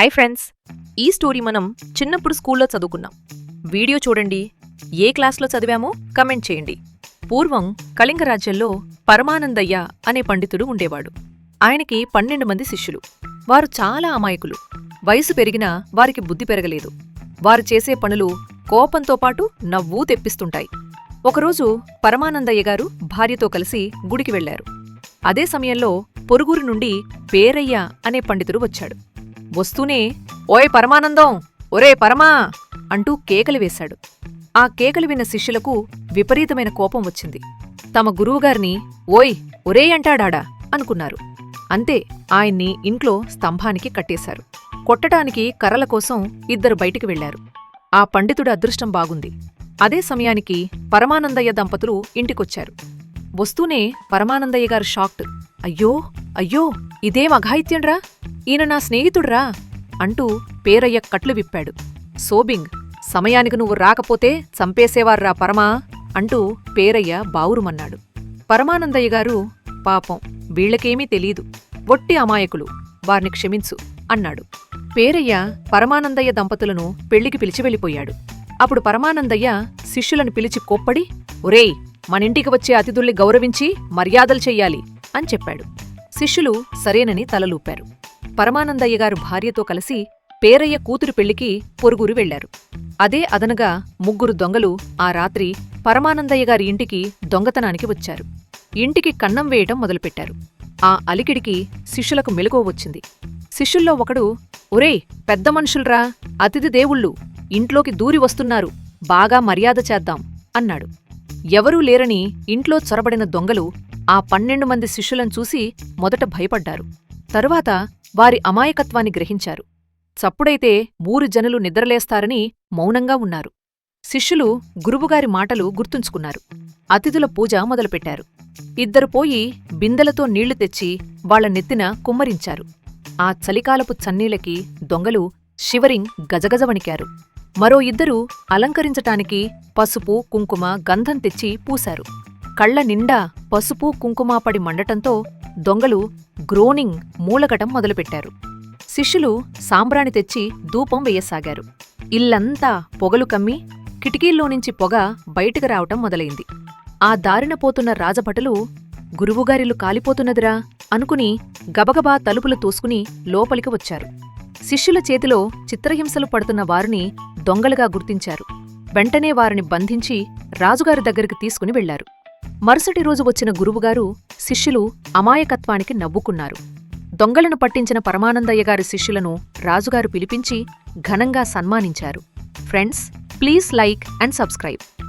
Hi friends ఈ story మనం చిన్నప్పుడు స్కూల్లో చదువుకున్నాం. వీడియో చూడండి. ఏ క్లాస్లో చదివామో కమెంట్ చేయండి. పూర్వం కళింగ రాజ్యంలో పరమానందయ్య అనే పండితుడు ఉండేవాడు. ఆయనకి పన్నెండు మంది శిష్యులు. వారు చాలా అమాయకులు. వయసు పెరిగినా వారికి బుద్ధి పెరగలేదు. వారు చేసే పనులు కోపంతో పాటు నవ్వూ తెప్పిస్తుంటాయి. ఒకరోజు పరమానందయ్య గారు భార్యతో కలిసి గుడికి వెళ్ళారు అదే సమయంలో పొరుగురి నుండి పేరయ్య అనే పండితుడు వచ్చాడు. వస్తూనే ఓయ్ పరమానందం ఒరే పరమా! అంటూ కేకలు వేశాడు. ఆ కేకలు విన్న శిష్యులకు విపరీతమైన కోపం వచ్చింది. తమ గురువుగారిని ఓయ్ ఒరే అంటాడాడా! అనుకున్నారు. అంతే ఆయన్ని ఇంట్లో స్తంభానికి కట్టేశారు. కొట్టటానికి కర్రల కోసం ఇద్దరు బయటికి వెళ్ళారు ఆ పండితుడి అదృష్టం బాగుంది. అదే సమయానికి పరమానందయ్య దంపతులు ఇంటికొచ్చారు. వస్తూనే పరమానందయ్య గారు షాక్డ్ అయ్యో అయ్యో ఇదేం అఘాయిత్యండ్రా ఈయన నా స్నేహితుడ్రా అంటూ పేరయ్య కట్లు విప్పాడు. సోబింగ్ సమయానికి నువ్వు రాకపోతే చంపేసేవార్రా పరమా అంటూ పేరయ్య బావురుమన్నాడు. పరమానందయ్య గారు పాపం వీళ్ళకేమీ తెలీదు ఒట్టి అమాయకులు వారిని క్షమించు అన్నాడు. పేరయ్య పరమానందయ్య దంపతులను పెళ్ళికి పిలిచి వెళ్ళిపోయాడు. అప్పుడు పరమానందయ్య శిష్యులను పిలిచి కోప్పడి ఒరేయ్ మనింటికి వచ్చే అతిథుల్ని గౌరవించి మర్యాదలు చెయ్యాలి అని చెప్పాడు. శిష్యులు సరేనని తలలూపారు. పరమానందయ్య గారు భార్యతో కలిసి పేరయ్య కూతురు పెళ్ళికి పొరుగురు వెళ్ళారు అదే అదనగా ముగ్గురు దొంగలు ఆ రాత్రి పరమానందయ్య గారి ఇంటికి దొంగతనానికి వచ్చారు. ఇంటికి కన్నం వేయటం మొదలుపెట్టారు. ఆ అలికిడికి శిష్యులకు మెలకువ వచ్చింది. శిష్యుల్లో ఒకడు ఒరేయ్ పెద్ద మనుషుల్రా అతిథి దేవుళ్ళు ఇంట్లోకి దూరి వస్తున్నారు బాగా మర్యాద చేద్దాం అన్నాడు. ఎవరూ లేరని ఇంట్లో చొరబడిన దొంగలు ఆ పన్నెండు మంది శిష్యులను చూసి మొదట భయపడ్డారు. తరువాత వారి అమాయకత్వాన్ని గ్రహించారు. చప్పుడైతే ఊరు జనులు నిద్రలేస్తారని మౌనంగా ఉన్నారు. శిష్యులు గురువుగారి మాటలు గుర్తుంచుకున్నారు. అతిథుల పూజ మొదలుపెట్టారు. ఇద్దరు పోయి బిందెలతో నీళ్ళు తెచ్చి వాళ్ళ నెత్తిన కుమ్మరించారు. ఆ చలికాలపు చన్నీలకి దొంగలు షివరింగ్ గజగజ వణికారు. మరో ఇద్దరు అలంకరించటానికి పసుపు కుంకుమ గంధం తెచ్చి పూశారు. కళ్ళ నిండా పసుపు కుంకుమాపడి మండటంతో దొంగలు గ్రోనింగ్ మూలగటం మొదలుపెట్టారు. శిష్యులు సాంబ్రాణి తెచ్చి ధూపం వేయసాగారు. ఇల్లంతా పొగలు కమ్మి కిటికీల్లోనుంచి పొగ బయటకు రావటం మొదలైంది. ఆ దారిన పోతున్న రాజభటులు గురువుగారిలు కాలిపోతున్నదిరా అనుకుని గబగబా తలుపులు తోసుకుని లోపలికి వచ్చారు. శిష్యుల చేతిలో చిత్రహింసలు పడుతున్న వారిని దొంగలుగా గుర్తించారు. వెంటనే వారిని బంధించి రాజుగారి దగ్గరికి తీసుకుని వెళ్ళారు. మరుసటి రోజు వచ్చిన గురువుగారు శిష్యులు అమాయకత్వానికి నవ్వుకున్నారు. దొంగలను పట్టించిన పరమానందయ్య గారి శిష్యులను రాజుగారు పిలిపించి ఘనంగా సన్మానించారు. Friends please like and subscribe.